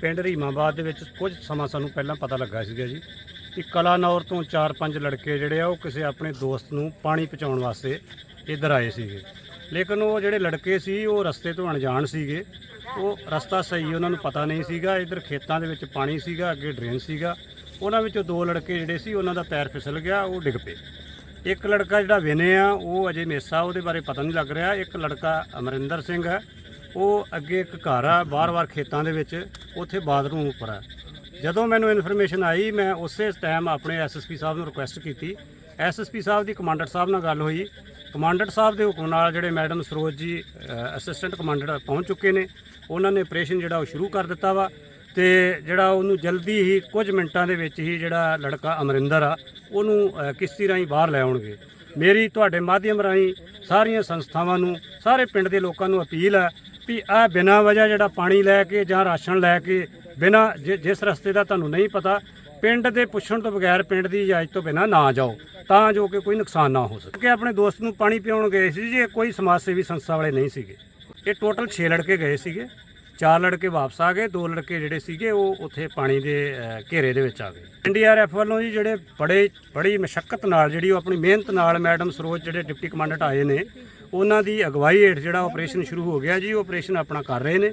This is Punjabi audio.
ਪਿੰਡ ਰੀਮਾਬਾਦ ਦੇ ਵਿੱਚ ਕੁਝ ਸਮਾਂ ਸਾਨੂੰ ਪਹਿਲਾਂ ਪਤਾ ਲੱਗਾ ਸੀਗਾ ਜੀ ਕਿ ਕਲਾਨੌਰ ਤੋਂ 4-5 ਲੜਕੇ ਜਿਹੜੇ ਆ ਉਹ ਕਿਸੇ ਆਪਣੇ ਦੋਸਤ ਨੂੰ ਪਾਣੀ ਪਹੁੰਚਾਉਣ ਵਾਸਤੇ ਇੱਧਰ ਆਏ ਸੀਗੇ। ਲੇਕਿਨ ਉਹ ਜਿਹੜੇ ਲੜਕੇ ਸੀ, ਉਹ ਰਸਤੇ ਤੋਂ ਅਣਜਾਣ ਸੀਗੇ। ਉਹ ਰਸਤਾ ਸਹੀ ਉਹਨਾਂ ਨੂੰ ਪਤਾ ਨਹੀਂ ਸੀਗਾ। ਇੱਧਰ ਖੇਤਾਂ ਦੇ ਵਿੱਚ ਪਾਣੀ ਸੀਗਾ, ਅੱਗੇ ਡਰੇਨ ਸੀਗਾ। ਉਹਨਾਂ ਵਿੱਚੋਂ ਦੋ ਲੜਕੇ ਜਿਹੜੇ ਸੀ, ਉਹਨਾਂ ਦਾ ਪੈਰ ਫਿਸਲ ਗਿਆ, ਉਹ ਡਿੱਗ ਪਏ। ਇੱਕ ਲੜਕਾ ਜਿਹੜਾ ਵਿਨੇ ਆ, ਉਹ ਅਜੇ ਮੇਸਾ, ਉਹਦੇ ਬਾਰੇ ਪਤਾ ਨਹੀਂ ਲੱਗ ਰਿਹਾ। ਇੱਕ ਲੜਕਾ ਅਮਰਿੰਦਰ ਸਿੰਘ ਹੈ। ਉਹ ਅੱਗੇ ਇੱਕ ਘਰ ਆ ਬਾਰ-ਬਾਰ ਖੇਤਾਂ ਦੇ ਵਿੱਚ। ਉੱਥੇ ਬਾਥਰੂਮ ਉੱਪਰ ਆ। ਜਦੋਂ ਮੈਨੂੰ ਇਨਫੋਰਮੇਸ਼ਨ ਆਈ, ਮੈਂ ਉਸੇ ਟਾਈਮ ਆਪਣੇ ਐਸਐਸਪੀ ਸਾਹਿਬ ਨੂੰ ਰਿਕੁਐਸਟ ਕੀਤੀ। ਐਸਐਸਪੀ ਸਾਹਿਬ ਦੀ ਕਮਾਂਡਰ ਸਾਹਿਬ ਨਾਲ ਗੱਲ ਹੋਈ। ਕਮਾਂਡਰ ਸਾਹਿਬ ਦੇ ਹੁਕਮ ਨਾਲ ਜਿਹੜੇ ਮੈਡਮ ਸਰੋਜ ਜੀ ਅਸਿਸਟੈਂਟ ਕਮਾਂਡਰ ਪਹੁੰਚ ਚੁੱਕੇ ਨੇ। ਉਹਨਾਂ ਨੇ ਆਪਰੇਸ਼ਨ ਜਿਹੜਾ ਉਹ ਸ਼ੁਰੂ ਕਰ ਦਿੱਤਾ ਵਾ ਤੇ ਜਿਹੜਾ ਉਹਨੂੰ ਜਲਦੀ ਹੀ ਕੁਝ ਮਿੰਟਾਂ ਦੇ ਵਿੱਚ ਹੀ ਜਿਹੜਾ ਲੜਕਾ ਅਮਰਿੰਦਰ ਆ, ਉਹਨੂੰ ਕਿਸ਼ਤੀ ਰਾਹੀਂ ਬਾਹਰ ਲੈ ਆਉਣਗੇ। ਮੇਰੀ ਤੁਹਾਡੇ ਮਾਧਿਅਮ ਰਾਹੀਂ ਸਾਰੀਆਂ ਸੰਸਥਾਵਾਂ ਨੂੰ, ਸਾਰੇ ਪਿੰਡ ਦੇ ਲੋਕਾਂ ਨੂੰ ਅਪੀਲ ਹੈ ਵੀ ਆ ਬਿਨਾਂ ਵਜ੍ਹਾ ਜਿਹੜਾ ਪਾਣੀ ਲੈ ਕੇ ਜਾਂ ਰਾਸ਼ਨ ਲੈ ਕੇ ਬਿਨਾਂ ਜਿ- ਜਿਸ ਰਸਤੇ ਦਾ ਤੁਹਾਨੂੰ ਨਹੀਂ ਪਤਾ, ਪਿੰਡ ਦੇ ਪੁੱਛਣ ਤੋਂ ਬਗੈਰ ਪਿੰਡ ਦੀ ਇਜਾਜ਼ਤ ਤੋਂ ਬਿਨਾਂ ਨਾ ਜਾਓ, ਤਾਂ ਜੋ ਕਿ ਕੋਈ ਨੁਕਸਾਨ ਨਾ ਹੋ ਸਕੇ। ਕਿ ਆਪਣੇ ਦੋਸਤ ਨੂੰ ਪਾਣੀ ਪਿਆਉਣ ਗਏ ਸੀ ਜੀ, ਇਹ ਕੋਈ ਸਮਾਜ ਸੇਵੀ ਸੰਸਥਾ ਵਾਲੇ ਨਹੀਂ ਸੀਗੇ। ਇਹ ਟੋਟਲ 6 ਲੜਕੇ ਗਏ ਸੀਗੇ, ਚਾਰ ਲੜਕੇ ਵਾਪਸ ਆ ਗਏ, ਦੋ ਲੜਕੇ ਜਿਹੜੇ ਸੀਗੇ ਉਹ ਉੱਥੇ ਪਾਣੀ ਦੇ ਘੇਰੇ ਦੇ ਵਿੱਚ ਆ ਗਏ। ਐਨਡੀਆਰਐਫ ਵੱਲੋਂ ਜੀ ਜਿਹੜੇ ਬੜੇ, ਬੜੀ ਮਸ਼ੱਕਤ ਨਾਲ, ਜਿਹੜੀ ਉਹ ਆਪਣੀ ਮਿਹਨਤ ਨਾਲ ਮੈਡਮ ਸਰੋਜ ਜਿਹੜੇ ਡਿਪਟੀ ਕਮਾਂਡੈਂਟ ਆਏ ਨੇ ਉਹਨਾਂ ਦੀ ਅਗਵਾਈ ਹੇਠ ਜਿਹੜਾ ਆਪਰੇਸ਼ਨ ਸ਼ੁਰੂ ਹੋ ਗਿਆ ਜੀ ਉਹ ਆਪਰੇਸ਼ਨ ਆਪਣਾ ਕਰ ਰਹੇ ਨੇ।